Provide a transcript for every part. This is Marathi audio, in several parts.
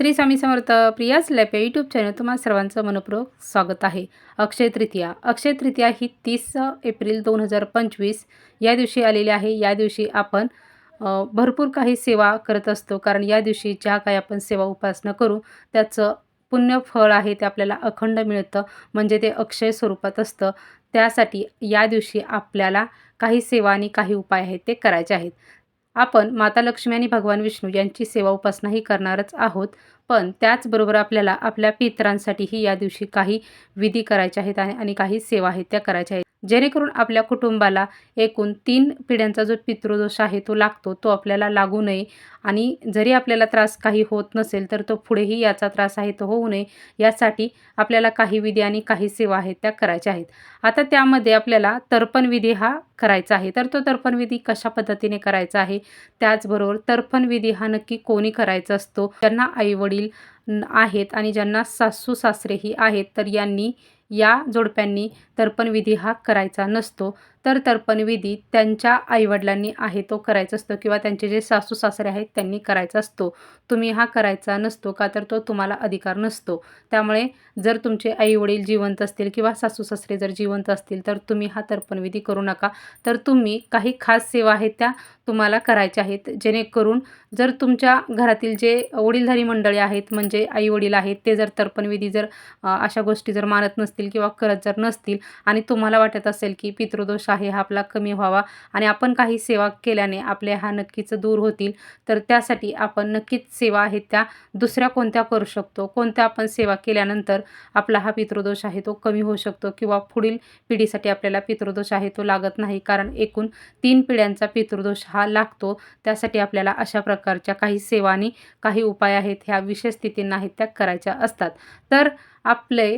श्री स्वामी समर्थ प्रियास लॅप या यूट्यूब चॅनल तुम्हाला सर्वांचं मनपूर्वक स्वागत आहे. अक्षय तृतीया. अक्षय तृतीया ही तीस एप्रिल दोन हजार पंचवीस या दिवशी आलेली आहे. या दिवशी आपण भरपूर काही सेवा करत असतो. कारण या दिवशी ज्या काही आपण सेवा उपासना करू त्याचं पुण्य फळ आहे ते आपल्याला अखंड मिळतं. म्हणजे ते अक्षय स्वरूपात असतं. त्यासाठी या दिवशी आपल्याला काही सेवा आणि काही उपाय आहेत ते करायचे आहेत. आपण माता लक्ष्मी आणि भगवान विष्णू यांची सेवा उपासनाही करणारच आहोत. पण त्याचबरोबर आपल्याला आपल्या पितरांसाठीही या दिवशी काही विधी करायचे आहेत आणि आणि काही सेवा आहेत त्या करायच्या आहेत. जेणेकरून आपल्या कुटुंबाला एकूण तीन पिढ्यांचा जो पितृदोष आहे तो लागतो तो आपल्याला लागू नये. आणि जरी आपल्याला त्रास काही होत नसेल तर तो पुढेही याचा त्रास आहे तो होऊ नये. यासाठी आपल्याला काही विधी आणि काही सेवा आहेत त्या करायच्या आहेत. आता त्यामध्ये आपल्याला तर्पण विधी हा करायचा आहे. तर तो तर्पण विधी कशा पद्धतीने करायचा आहे? त्याचबरोबर तर्पण विधी हा नक्की कोणी करायचा असतो? त्यांना आईवडील आहेत आणि ज्यांना सासू सासरेही आहेत तर यांनी या जोडप्यांनी तर्पणविधी हा करायचा नसतो. तर तर्पणविधी त्यांच्या आईवडिलांनी आहे तो करायचा असतो किंवा त्यांचे जे सासू सासरे आहेत त्यांनी करायचा असतो. तुम्ही हा करायचा नसतो का तर तो तुम्हाला अधिकार नसतो. त्यामुळे जर तुमचे आईवडील जिवंत असतील किंवा सासू सासरे जर जिवंत असतील तर तुम्ही हा तर्पणविधी करू नका. तर तुम्ही काही खास सेवा आहेत त्या तुम्हाला करायच्या आहेत. जेणेकरून जर तुमच्या घरातील जे वडीलधारी मंडळी आहेत म्हणजे आई वडील आहेत ते जर तर्पणविधी जर अशा गोष्टी जर मानत नसतील किंवा करत जर नसतील आणि तुम्हाला वाटत असेल की पितृदोष आहे हा आपला कमी व्हावा आणि आपण काही सेवा केल्याने आपले हा नक्कीच दूर होतील. तर त्यासाठी आपण नक्कीच सेवा आहेत त्या दुसऱ्या कोणत्या करू शकतो? कोणत्या आपण सेवा केल्यानंतर आपला हा पितृदोष आहे तो कमी होऊ शकतो किंवा पुढील पिढीसाठी आपल्याला पितृदोष आहे तो लागत नाही? कारण एकूण तीन पिढ्यांचा पितृदोष हा लागतो. त्यासाठी आपल्याला अशा प्रकारच्या काही सेवा आणि काही उपाय आहेत ह्या विशेष स्थितींना आहेत त्या करायच्या असतात. तर आपले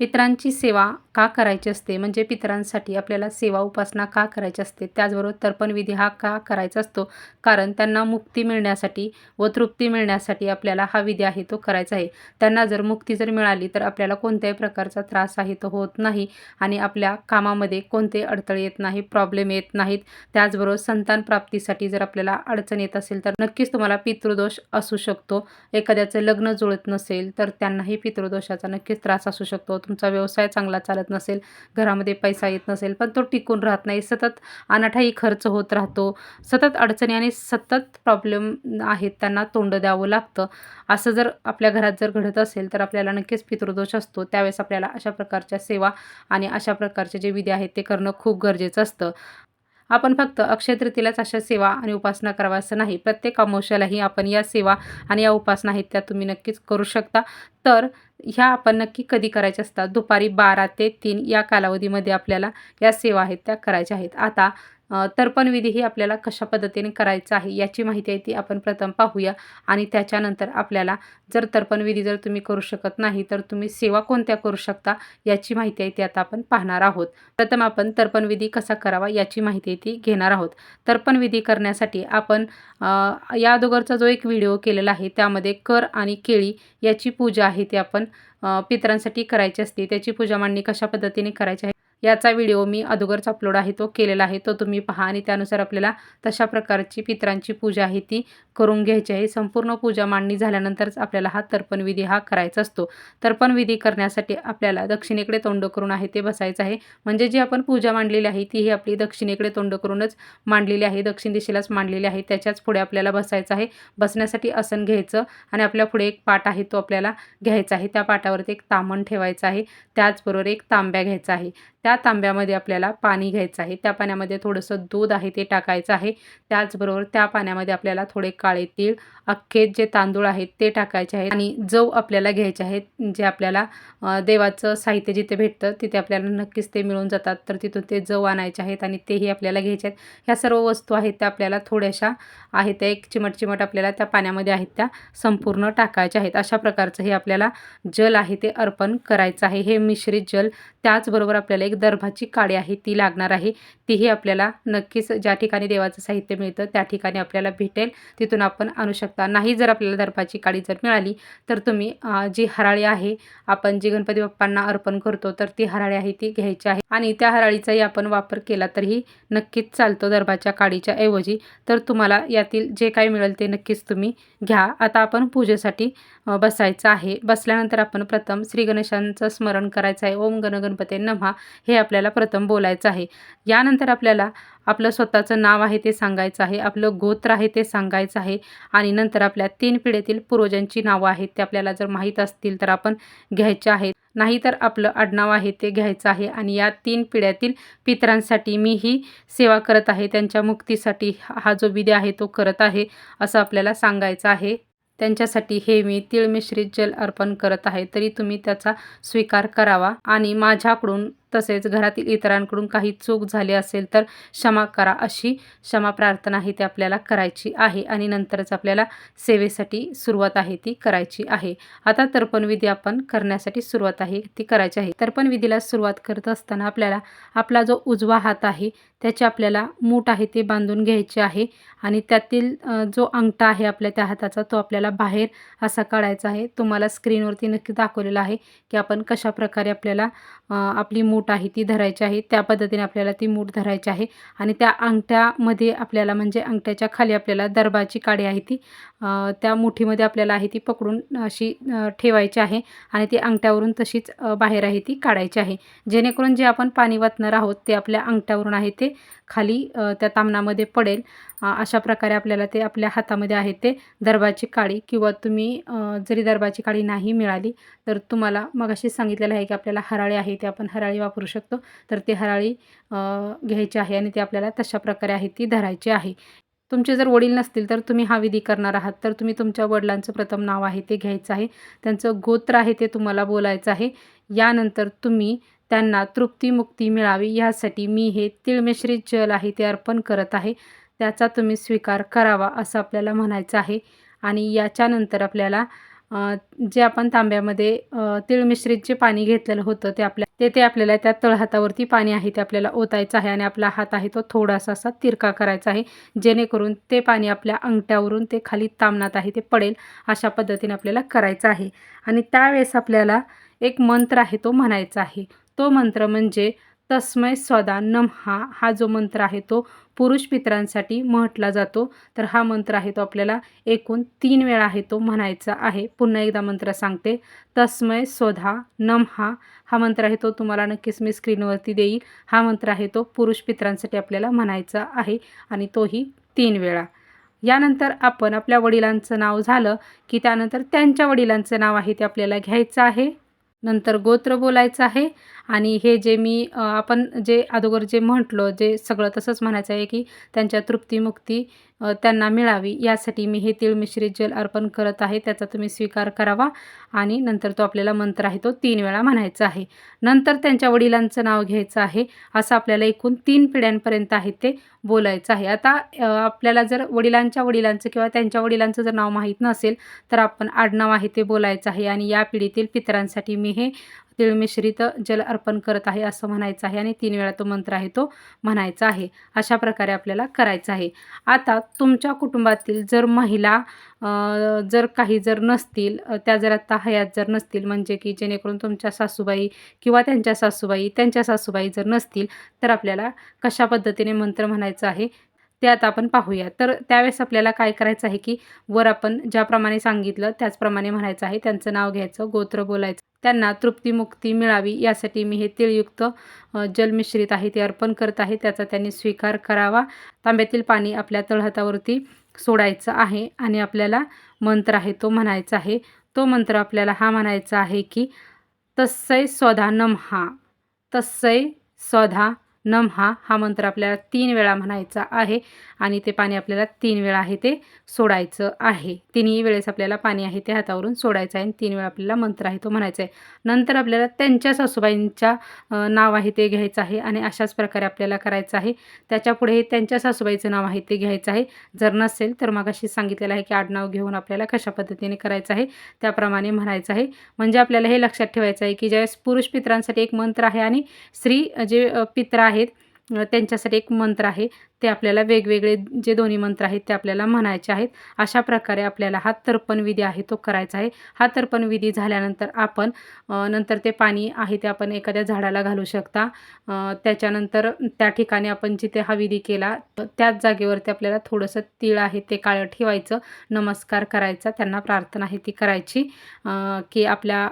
पितरांची सेवा का करायची असते? म्हणजे पितरांसाठी आपल्याला सेवा उपासना का करायची असते? त्याचबरोबर तर्पणविधी हा का करायचा असतो? कारण त्यांना मुक्ती मिळण्यासाठी व तृप्ती मिळण्यासाठी आपल्याला हा विधी आहे तो करायचा आहे. त्यांना जर मुक्ती जर मिळाली तर आपल्याला कोणत्याही प्रकारचा त्रास आहे तो होत नाही आणि आपल्या कामामध्ये कोणते अडथळे येत नाही प्रॉब्लेम येत नाहीत. त्याचबरोबर संतान प्राप्तीसाठी जर आपल्याला अडचण येत असेल तर नक्कीच तुम्हाला पितृदोष असू शकतो. एखाद्याचं लग्न जुळत नसेल तर त्यांनाही पितृदोषाचा नक्कीच त्रास असू शकतो. तुमचा व्यवसाय चांगला चालत नसेल घरामध्ये पैसा येत नसेल पण तो टिकून राहत नाही. सतत अनाठाई खर्च होत राहतो. सतत अडचणी आणि सतत प्रॉब्लेम आहेत त्यांना तोंड द्यावं लागतं. असं जर आपल्या घरात जर घडत असेल तर आपल्याला नक्कीच पितृदोष असतो. त्यावेळेस आपल्याला अशा प्रकारच्या सेवा आणि अशा प्रकारचे जे विधी आहेत ते करणं खूप गरजेचं असतं. आपण फक्त अक्षय तृतीलाच अशा सेवा आणि उपासना करावा असं नाही. प्रत्येक अमावश्यालाही आपण या सेवा आणि या उपासना आहेत त्या तुम्ही नक्कीच करू शकता. तर ह्या आपण नक्की कधी करायच्या असतात? दुपारी बारा ते तीन या कालावधीमध्ये आपल्याला या सेवा आहेत त्या करायच्या आहेत. आता तर्पणविधी ही आपल्याला कशा पद्धतीने करायचं आहे याची माहिती आहे ती आपण प्रथम पाहूया. आणि त्याच्यानंतर आपल्याला जर तर्पणविधी जर तुम्ही करू शकत नाही तर तुम्ही सेवा कोणत्या करू शकता याची माहिती आहे ती आता आपण पाहणार आहोत. प्रथम आपण तर्पणविधी कसा करावा याची माहिती आहे ती घेणार आहोत. तर्पणविधी करण्यासाठी आपण या अगोदरचा जो एक व्हिडिओ केलेला आहे त्यामध्ये कर आणि केळी याची पूजा आहे ती आपण पितरांसाठी करायची असते. त्याची पूजा मांडणी कशा पद्धतीने करायची आहे याचा व्हिडिओ मी अगोदरच अपलोड आहे तो केलेला आहे तो तुम्ही पहा आणि त्यानुसार आपल्याला तशा प्रकारची पितरांची पूजा आहे ती करून घ्यायची आहे. संपूर्ण पूजा मांडणी झाल्यानंतरच आपल्याला हा तर्पणविधी हा करायचा असतो. तर्पणविधी करण्यासाठी आपल्याला दक्षिणेकडे तोंड करून आहे ते बसायचं आहे. म्हणजे जी आपण पूजा मांडलेली आहे ती ही आपली दक्षिणेकडे तोंड करूनच मांडलेली आहे दक्षिण दिशेलाच मांडलेली आहे त्याच्याच पुढे आपल्याला बसायचं आहे. बसण्यासाठी आसन घ्यायचं आणि आपल्या पुढे एक पाट आहे तो आपल्याला घ्यायचा आहे. त्या पाटावरती एक तामण ठेवायचं आहे. त्याचबरोबर एक तांब्या घ्यायचा आहे. त्या त्या तांब्यामध्ये आपल्याला पाणी घ्यायचं आहे. त्या पाण्यामध्ये थोडंसं दूध आहे ते टाकायचं आहे. त्याचबरोबर त्या पाण्यामध्ये आपल्याला थोडे काळे तीळ अख्खे जे तांदूळ आहेत ते टाकायचे आहेत. आणि जव आपल्याला घ्यायचे आहेत जे आपल्याला देवाचं साहित्य जिथे भेटतं तिथे आपल्याला नक्कीच ते मिळून जातात. तर तिथून ते जव आणायचे आहेत आणि तेही आपल्याला घ्यायचे आहेत. ह्या सर्व वस्तू आहेत त्या आपल्याला थोड्याशा आहेत त्या एक चिमट चिमट आपल्याला त्या पाण्यामध्ये आहेत त्या संपूर्ण टाकायच्या आहेत. अशा प्रकारचं हे आपल्याला जल आहे ते अर्पण करायचं आहे. हे मिश्रित जल त्याचबरोबर आपल्याला एक दर्भाची काडी आहे ती लागणार आहे. तीही आपल्याला नक्कीच ज्या ठिकाणी देवाचं साहित्य मिळतं त्या ठिकाणी आपल्याला भेटेल. तिथून आपण आणू शकता. नाही जर आपल्याला दर्भाची काडी जर मिळाली तर तुम्ही जी हराळी आहे आपण जी गणपती बाप्पांना अर्पण करतो तर ती हराळी आहे ती घ्यायची आहे. आणि त्या हराळीचाही आपण वापर केला तरीही नक्कीच चालतो दर्भाच्या काडीच्या ऐवजी. तर तुम्हाला यातील जे काही मिळेल ते नक्कीच तुम्ही घ्या. आता आपण पूजेसाठी बसायचं आहे. बसल्यानंतर आपण प्रथम श्री गणेशांचं स्मरण करायचं आहे. ओम गण गणपते नमहा हे आपल्याला प्रथम बोलायचं आहे. यानंतर आपल्याला आपलं स्वतःचं नाव आहे ते सांगायचं आहे आपलं गोत्र आहे ते सांगायचं आहे आणि नंतर आपल्या तीन पिढीतील पूर्वजांची नावं आहेत ते आपल्याला जर माहीत असतील तर आपण घ्यायचे आहेत. नाहीतर आपलं आडनाव आहे ते घ्यायचं आहे आणि या तीन पिढ्यातील पितरांसाठी मी ही सेवा करत आहे त्यांच्या मुक्तीसाठी हा जो विधी आहे तो करत आहे असं आपल्याला सांगायचं आहे. त्यांच्यासाठी हे मी तिळ मिश्रित जल अर्पण करत आहे तरी तुम्ही त्याचा स्वीकार करावा आणि माझ्याकडून तसेच घरातील इतरांकडून काही चूक झाली असेल तर क्षमा करा अशी क्षमा प्रार्थना ही ते आपल्याला करायची आहे आणि नंतरच आपल्याला सेवेसाठी सुरुवात आहे ती करायची आहे. आता तर्पण विधी आपण करण्यासाठी सुरुवात आहे ती करायची आहे. तर्पण विधीला सुरुवात करत असताना आपल्याला आपला जो उजवा हात आहे त्याचे आपल्याला मूठ आहे ते बांधून घ्यायचे आहे आणि त्यातील जो अंगठा आहे आपल्या त्या हाताचा तो आपल्याला बाहेर असा काढायचा आहे. तुम्हाला स्क्रीनवरती नक्की दाखवलेला आहे की आपण कशा प्रकारे आपल्याला आपली मूठ मूठ आहे ती धरायची आहे. त्या पद्धतीने आपल्याला ती मूठ धरायची आहे. आणि त्या अंगठ्यामध्ये आपल्याला म्हणजे अंगठ्याच्या खाली आपल्याला दरबाची काडी आहे ती. त्या मुठीमध्ये आपल्याला आहे ती पकडून अशी ठेवायची आहे. आणि ती अंगठ्यावरून तशीच बाहेर आहे ती काढायची आहे. जेणेकरून जे आपण पाणी वाचणार आहोत ते आपल्या अंगठ्यावरून आहे ते खाली त्या तामणामध्ये पडेल. अशा प्रकारे आपल्याला ते आपल्या हातामध्ये आहे ते दरबाची काळी किंवा तुम्ही जरी दरबाची काळी नाही मिळाली तर तुम्हाला मग अशी सांगितलेलं आहे की आपल्याला हराळी आहे ते आपण हराळी वापरू शकतो. तर ती हराळी घ्यायची आहे आणि ती आपल्याला तशा प्रकारे आहे ती धरायची आहे. तुमचे जर वडील नसतील तर तुम्ही हा विधी करणार आहात. तर तुम्ही तुमच्या वडिलांचं प्रथम नाव आहे ते घ्यायचं आहे. त्यांचं गोत्र आहे ते तुम्हाला बोलायचं आहे. यानंतर तुम्ही त्यांना तृप्तीमुक्ती मिळावी. यासाठी मी हे तिळमिश्रित जल आहे ते अर्पण करत आहे. त्याचा तुम्ही स्वीकार करावा असं आपल्याला म्हणायचं आहे. आणि याच्यानंतर आपल्याला जे आपण तांब्यामध्ये तिळमिश्रित जे पाणी घेतलेलं होतं ते आपल्या तेथे आपल्याला त्या तळहातावरती पाणी आहे ते आपल्याला ओतायचं आहे आणि आपला हात आहे तो थोडासा असा तिरका करायचा आहे जेणेकरून ते पाणी आपल्या अंगठ्यावरून ते खाली तामणात आहे ते पडेल अशा पद्धतीने आपल्याला करायचं आहे. आणि त्यावेळेस आपल्याला एक मंत्र आहे तो म्हणायचा आहे. तो मंत्र म्हणजे तस्मय स्वदा नमहा हा जो मंत्र आहे तो पुरुष पितरांसाठी म्हटला जातो. तर हा मंत्र आहे तो आपल्याला एकूण तीन वेळा आहे तो म्हणायचा आहे. पुन्हा एकदा मंत्र सांगते. तस्मय स्वधा नमहा हा मंत्र आहे तो तुम्हाला नक्कीच मी स्क्रीनवरती देईल हा मंत्र आहे तो पुरुष पितरांसाठी आपल्याला म्हणायचा आहे आणि तोही तीन वेळा. यानंतर आपण आपल्या वडिलांचं नाव झालं की त्यानंतर त्यांच्या वडिलांचं नाव आहे ते आपल्याला घ्यायचं आहे. नंतर गोत्र बोलायचं आहे. आणि हे जे मी आपण जे अगोदर जे म्हटलं जे सगळं तसंच म्हणायचं आहे की त्यांच्या तृप्तीमुक्ती त्यांना मिळावी यासाठी मी हे तीळ मिश्रित जल अर्पण करत आहे त्याचा तुम्ही स्वीकार करावा आणि नंतर तो आपल्याला मंत्र आहे तो तीन वेळा म्हणायचा आहे. नंतर त्यांच्या वडिलांचं नाव घ्यायचं आहे असं आपल्याला एकूण तीन पिढ्यांपर्यंत आहे ते बोलायचं आहे. आता आपल्याला जर वडिलांच्या वडिलांचं किंवा त्यांच्या वडिलांचं जर नाव माहीत नसेल तर आपण आडनाव आहे ते बोलायचं आहे आणि या पिढीतील पितरांसाठी मी हे तीळ मिश्रित जल अर्पण करत आहे असं म्हणायचं आहे आणि तीन वेळा तो मंत्र आहे तो म्हणायचा आहे. अशा प्रकारे आपल्याला करायचं आहे. आता तुमच्या कुटुंबातील जर महिला जर काही जर नसतील त्या जर आता हयात जर नसतील म्हणजे की जेणेकरून तुमच्या सासूबाई किंवा त्यांच्या सासूबाई त्यांच्या सासूबाई जर नसतील तर आपल्याला कशा पद्धतीने मंत्र म्हणायचं आहे ते आता आपण पाहूया. तर त्यावेळेस आपल्याला काय करायचं आहे की वर आपण ज्याप्रमाणे सांगितलं त्याचप्रमाणे म्हणायचं आहे. त्यांचं नाव घ्यायचं गोत्र बोलायचं. त्यांना तृप्तीमुक्ती मिळावी यासाठी मी हे तिळयुक्त जल मिश्रित आहे ते अर्पण करत आहे. त्याचा त्यांनी स्वीकार करावा. तांब्यातील पाणी आपल्या तळहातावरती सोडायचं आहे आणि आपल्याला मंत्र आहे तो म्हणायचा आहे. तो मंत्र आपल्याला हा म्हणायचा आहे की तस्सै स्वधा नमहा. तस्सै स्वधा नमहा हा मंत्र आपल्याला तीन वेळा म्हणायचा आहे आणि ते पाणी आपल्याला तीन वेळा आहे ते सोडायचं आहे. तिन्ही वेळेस आपल्याला पाणी आहे ते हातावरून सोडायचं आहे आणि तीन वेळा आपल्याला मंत्र आहे तो म्हणायचा आहे. नंतर आपल्याला त्यांच्या सासूबाईंच्या नाव आहे ते घ्यायचं आहे आणि अशाच प्रकारे आपल्याला करायचं आहे. त्याच्या पुढे त्यांच्या सासूबाईचं नाव आहे ते घ्यायचं आहे. जर नसेल तर मग अशी सांगितलेलं आहे की आडनाव घेऊन आपल्याला कशा पद्धतीने करायचं आहे त्याप्रमाणे म्हणायचं आहे. म्हणजे आपल्याला हे लक्षात ठेवायचं आहे की ज्यावेळेस पुरुष पित्रांसाठी एक मंत्र आहे आणि स्त्री जे पित्र आहेत. अ, त्यांच्यासाठी एक मंत्र आहे. ते आपल्याला वेगवेगळे जे दोन्ही मंत्र आहेत ते आपल्याला म्हणायचे आहेत. अशा प्रकारे आपल्याला हा तर्पण विधी आहे तो करायचा आहे. हा तर्पण विधी झाल्यानंतर आपण नंतर ते पाणी आहे ते आपण एखाद्या झाडाला घालू शकता. त्याच्यानंतर त्या ठिकाणी आपण जिथे हा विधी केला त्याच जागेवरती आपल्याला थोडंसं तीळ आहे ते काळं ठेवायचं नमस्कार करायचा त्यांना प्रार्थना आहे ती करायची. की आपल्या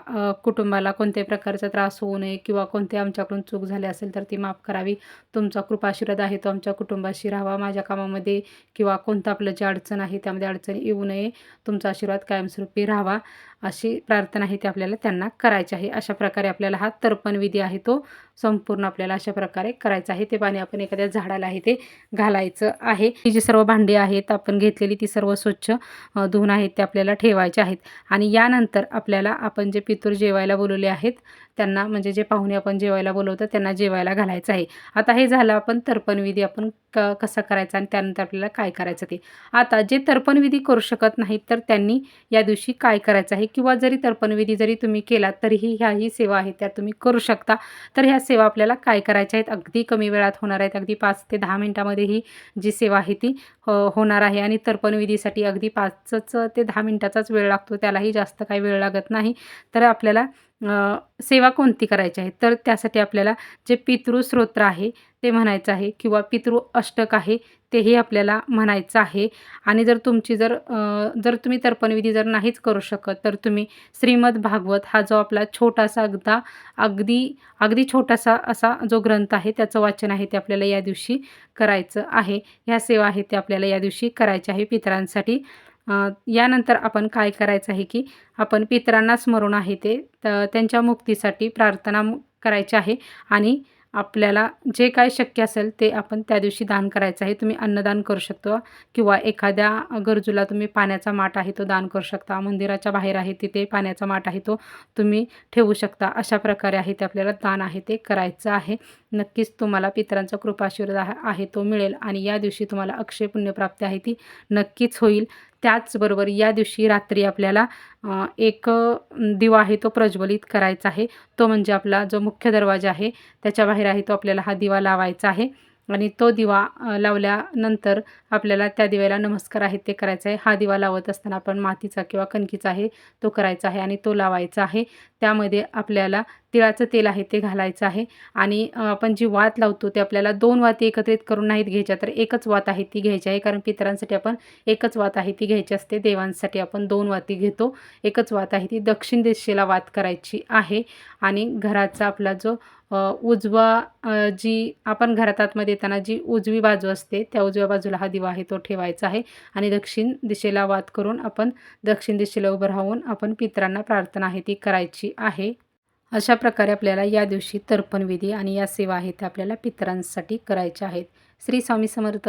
कुटुंबाला कोणत्याही प्रकारचा त्रास होऊ नये किंवा कोणते आमच्याकडून चूक झाली असेल तर ती माफ करावी. तुम तुमचा कृपाशीर्वाद आहे तो आमच्या कुटुंबाशी राहावा माझ्या कामामध्ये किंवा कोणतं आपलं जे अडचण आहे त्यामध्ये अडचण येऊ नये. तुमचा आशीर्वाद कायमस्वरूपी राहावा. अशी प्रार्थना आहे ती आपल्याला त्यांना करायची आहे. अशा प्रकारे आपल्याला हा तर्पण विधी आहे तो संपूर्ण आपल्याला अशा प्रकारे करायचा आहे. ते पाणी आपण एखाद्या झाडाला आहे ते घालायचं आहे. ही जी सर्व भांडी आहेत आपण घेतलेली ती सर्व स्वच्छ धुवून आहेत ते आपल्याला ठेवायचे आहेत. आणि यानंतर आपल्याला आपण जे पितूर जेवायला बोलवले आहेत त्यांना म्हणजे जे पाहुणे आपण जेवायला बोलवतो त्यांना जेवायला घालायचं आहे. आता हे झालं आपण तर्पणविधी आपण क कसा करायचा आणि त्यानंतर आपल्याला काय करायचं ते. आता जे तर्पणविधी करू शकत नाहीत तर त्यांनी या दिवशी काय करायचं आहे? किंवा जरी तर्पणविधी जरी तुम्ही केला तरीही ह्याही सेवा आहेत त्या तुम्ही करू शकता. तर ह्या सेवा आपल्याला काय करायच्या आहेत? अगदी कमी वेळात होणार आहेत. अगदी पाच ते दहा मिनटामध्ये ही जी सेवा आहे ती हो, होणार आहे. आणि तर्पणविधीसाठी अगदी पाचच ते दहा मिनटाचाच वेळ लागतो. त्यालाही जास्त काही वेळ लागत नाही. तर आपल्याला सेवा कोणती करायची आहे? तर त्यासाठी आपल्याला जे पितृस्तोत्र आहे ते म्हणायचं आहे किंवा पितृ अष्टक आहे तेही आपल्याला म्हणायचं आहे. आणि जर तुमची जर जर तुम्ही तर्पणविधी जर नाहीच करू शकत तर तुम्ही श्रीमद भागवत हा जो आपला छोटासा अगदा अगदी अगदी छोटासा असा जो ग्रंथ आहे त्याचं वाचन आहे ते आपल्याला या दिवशी करायचं आहे. ह्या सेवा आहे ते आपल्याला या दिवशी करायच्या आहे पितरांसाठी. यानंतर आपण काय करायचं आहे की आपण पितरांना स्मरून आहे ते त्यांच्या मुक्तीसाठी प्रार्थना करायची आहे आणि आपल्याला जे काय शक्य असेल ते आपण त्या दिवशी दान करायचं आहे. तुम्ही अन्नदान करू शकतो किंवा एखाद्या गरजूला तुम्ही पाण्याचा माठ आहे तो दान करू शकता. मंदिराच्या बाहेर आहे तिथे पाण्याचा माठ आहे तो तुम्ही ठेवू शकता. अशा प्रकारे आहे ते आपल्याला दान आहे ते करायचं आहे. नक्कीच तुम्हाला पितरांचा कृपाशीर्वाद आहे- तो मिळेल. आणि या दिवशी तुम्हाला अक्षय पुण्यप्राप्ती आहे ती नक्कीच होईल. त्याचबरोबर या दिवशी रात्री आपल्याला एक दिवा आहे तो प्रज्वलित करायचा आहे. तो म्हणजे आपला जो मुख्य दरवाजा आहे त्याच्या बाहेर आहे तो आपल्याला हा दिवा लावायचा आहे. आणि तो दिवा लावल्यानंतर आपल्याला त्या दिव्याला नमस्कार आहेत ते करायचा आहे. हा दिवा लावत असताना आपण मातीचा किंवा कणकीचा आहे तो करायचा आहे आणि तो लावायचा आहे. त्यामध्ये आपल्याला तिळाचं तेल आहे ते घालायचं आहे. आणि आपण जी वात लावतो ते आपल्याला दोन वाती एकत्रित करून नाहीत घ्यायच्या तर एकच वात आहे ती घ्यायची आहे. कारण पितरांसाठी आपण एकच वात आहे ती घ्यायची असते. देवांसाठी आपण दोन वाती घेतो. एकच वात आहे ती दक्षिण दिशेला वात करायची आहे. आणि घराचा आपला जो उजवा जी आपण घरात आतमध्ये येताना जी उजवी बाजू असते त्या उजव्या बाजूला हा दिवा आहे तो ठेवायचा आहे. आणि दक्षिण दिशेला वात करून आपण दक्षिण दिशेला उभं राहून आपण पितरांना प्रार्थना आहे ती करायची आहे. अशा प्रकारे आपल्याला या दिवशी तर्पणविधी आणि या सेवा आहेत त्या आपल्याला पितरांसाठी करायच्या आहेत. श्री स्वामी समर्थ.